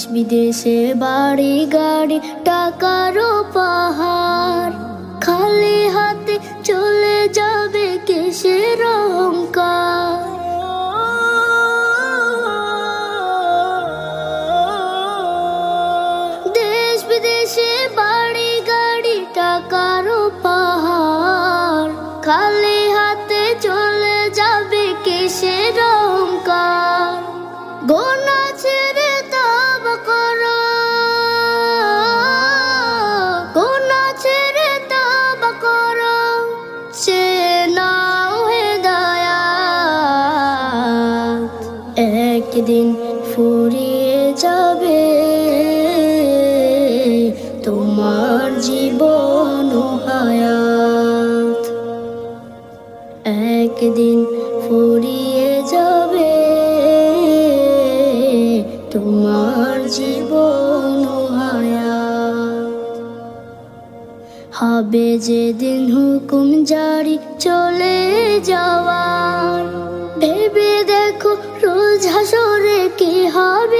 দেশ বিদেশে বাড়ি গাড়ি টাকারও পাহাড় খালি হাতে চলে যাবে কিসের অহংকার? দেশ বিদেশে বাড়ি গাড়ি টাকারও পাহাড় খালি একদিন ফুরিয়ে যাবে। তোমার জীবন হায়াত একদিন ফুরিয়ে যাবে। তোমার জীবন হবে যেদিন হুকুম জারি চলে যাওয়ার। ভেবে দেখো রোজ হাসরে কি হবে?